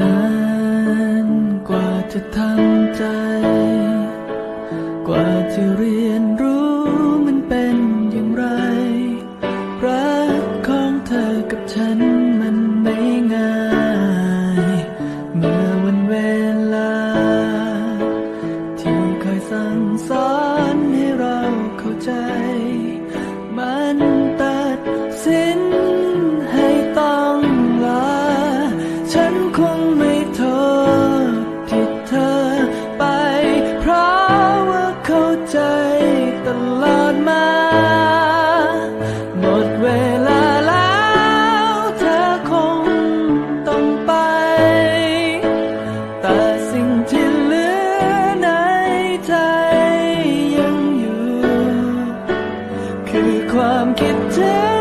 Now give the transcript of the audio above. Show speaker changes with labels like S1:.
S1: นานกว่าจะทำใจ กว่าจะเรีย ตลอดมา หมดเวลาแล้วเธอคงต้องไป แต่สิ่งที่เหลือในใจยังอยู่ คือความคิดถึง